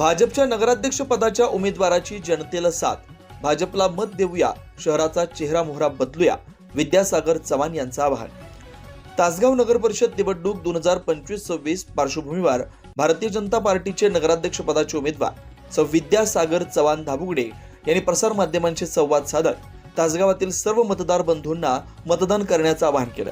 भाजपच्या नगराध्यक्ष पदाच्या उमेदवाराची जनतेला साथ. भाजपला मत देऊया शहराचा चेहरा मोहरा बदलूया विद्यासागर चव्हाण यांचं आवाहन तासगाव नगर परिषद निवडणूक दोन हजार पंचवीस सव्वीस पार्श्वभूमीवर भारतीय जनता पार्टीचे नगराध्यक्ष पदाचे उमेदवार सौ विद्यासागर चव्हाण धाबुगडे यांनी प्रसार माध्यमांशी संवाद साधत तासगावातील सर्व मतदार बंधूंना मतदान करण्याचं आवाहन केलं.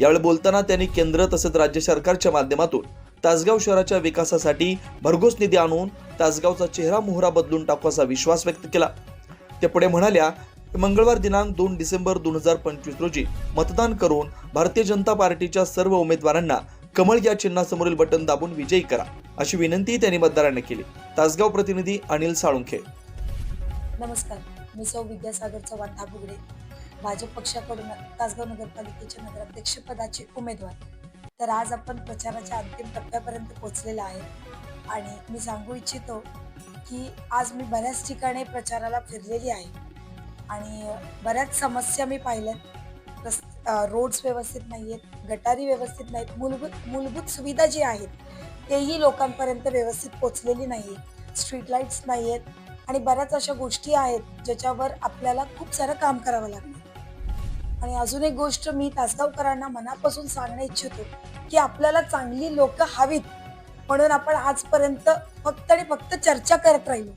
यावेळी बोलताना त्यांनी केंद्र तसेच राज्य सरकारच्या माध्यमातून तासगाव शहराच्या विकासासाठी भरघोस निधी आणून तासगावचा चेहरा मोहरा बदलून टाकू असा विश्वास व्यक्त केला. ते पुढे म्हणाल्या मंगळवार दिनांक दोन डिसेंबर दोन हजार पंचवीस रोजी मतदान करून भारतीय जनता पार्टीच्या सर्व उमेदवारांना कमळ या चिन्हासमोरील बटन दाबून विजयी करा अशी विनंतीही त्यांनी मतदारांना केली. तासगाव प्रतिनिधी अनिल साळुंखे. नमस्कार मी सौ विद्यासागर चव्हाण धाबुगडे भाजप पक्षाकडून तासगाव नगरपालिकेच्या नगराध्यक्षपदाचे उमेदवार तर आज आपण प्रचाराच्या अंतिम टप्प्यापर्यंत पोचलेला आहे. आणि मी सांगू इच्छितो की आज मी बऱ्याच ठिकाणी प्रचाराला फिरलेली आहे. आणि बऱ्याच समस्या मी पाहिल्यात. रस रोड्स व्यवस्थित नाही आहेत गटारी व्यवस्थित नाहीत मूलभूत मूलभूत सुविधा जी आहेत तेही लोकांपर्यंत व्यवस्थित पोचलेली नाही स्ट्रीट लाईट्स नाही आहेत आणि बऱ्याच अशा गोष्टी आहेत ज्याच्यावर आपल्याला खूप सारं काम करावं लागणार आणि अजून एक गोष्ट मी तासगावकरांना मनापासून सांगणं इच्छितो की आपल्याला चांगली लोक हवीत म्हणून आपण आजपर्यंत फक्त आणि फक्त चर्चा करत राहिलो.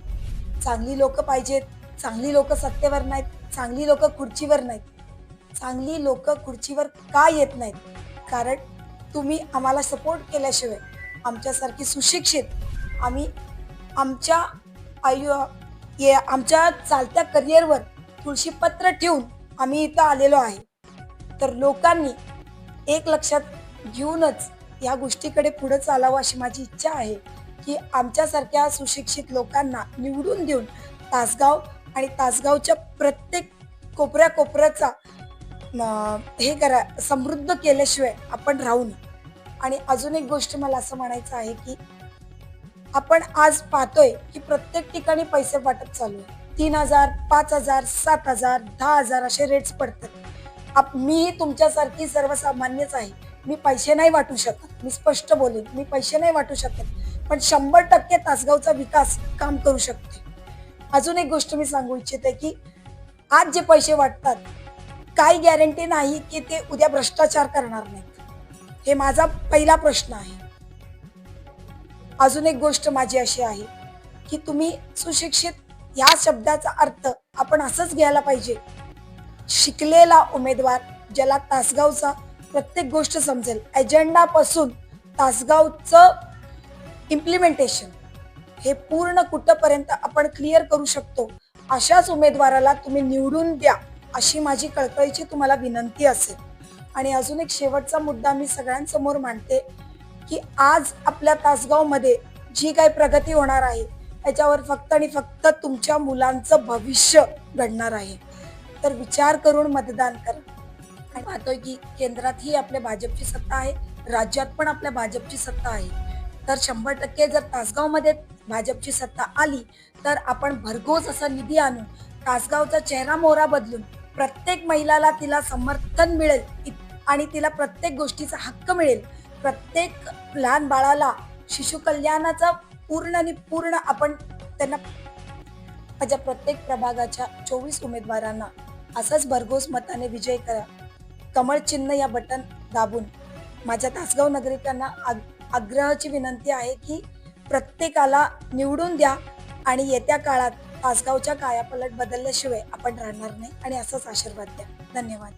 चांगली लोक पाहिजेत चांगली लोक सत्तेवर नाहीत चांगली लोक खुर्चीवर नाहीत. चांगली लोक खुर्चीवर का येत नाहीत? कारण तुम्ही आम्हाला सपोर्ट केल्याशिवाय आमच्यासारखी सुशिक्षित आम्ही आमच्या आयु ये आमच्या चालत्या करिअरवर तुळशीपत्र ठेवून आम्ही इथं आलेलो आहे. तर लोकांनी एक लक्षात घेऊनच या गोष्टीकडे पुढे चालावं अशी माझी इच्छा आहे की आमच्यासारख्या सुशिक्षित लोकांना निवडून देऊन तासगाव आणि तासगावच्या प्रत्येक कोपऱ्या कोपऱ्याचा हे करा समृद्ध केल्याशिवाय आपण राहू नये. आणि अजून एक गोष्ट मला असं म्हणायचं आहे की आपण आज पाहतोय की प्रत्येक ठिकाणी पैसे वाटप चालू आहे. तीन हजार पाच हजार सात हजार दहा हजार असे रेट्स पडतात. आप मीही तुमच्यासारखी सर्वसामान्यच आहे. मी पैसे नाही वाटू शकत. मी स्पष्ट बोलेन. मी पैसे नाही वाटू शकत. पण शंभर टक्के तासगावचा विकास काम करू शकते. अजून एक गोष्ट मी सांगू इच्छिते की आज जे पैसे वाटतात काही गॅरंटी नाही की ते उद्या भ्रष्टाचार करणार नाहीत. हे माझा पहिला प्रश्न आहे. अजून एक गोष्ट माझी अशी आहे की तुम्ही सुशिक्षित या शब्दाचा अर्थ आपण असंच घ्यायला पाहिजे. शिकलेला उमेदवार ज्याला तासगावचा प्रत्येक गोष्ट समजेल एजेंडापासून तासगावचं इम्प्लिमेंटेशन हे पूर्ण कुठंपर्यंत आपण क्लिअर करू शकतो अशाच उमेदवाराला तुम्ही निवडून द्या अशी माझी कळकळीची तुम्हाला विनंती असेल. आणि अजून एक शेवटचा मुद्दा मी सगळ्यांसमोर मांडते की आज आपल्या तासगावमध्ये जी काही प्रगती होणार आहे याच्यावर फक्त आणि फक्त तुमच्या मुलांचं भविष्य घडणार आहे. तर विचार करून मतदान करा. आणि पाहतोय की केंद्रातही आपल्या भाजपची सत्ता आहे राज्यात पण आपल्या भाजपची सत्ता आहे. तर शंभर टक्के जर तासगावमध्ये भाजपची सत्ता आली तर आपण भरघोस असा निधी आणून तासगावचा चेहरा मोहरा बदलून प्रत्येक महिलाला तिला समर्थन मिळेल आणि तिला प्रत्येक गोष्टीचा हक्क मिळेल. प्रत्येक लहान बाळाला शिशु कल्याणाचा पूर्ण आणि पूर्ण आपण त्यांना माझ्या प्रत्येक प्रभागाच्या चोवीस उमेदवारांना असंच भरघोस मताने विजय करा. कमळ चिन्ह या बटन दाबून माझ्या तासगाव नागरिकांना आग्रहाची विनंती आहे की प्रत्येकाला निवडून द्या आणि येत्या काळात तासगावच्या कायापलट बदलल्याशिवाय आपण राहणार नाही आणि असंच आशीर्वाद द्या. धन्यवाद.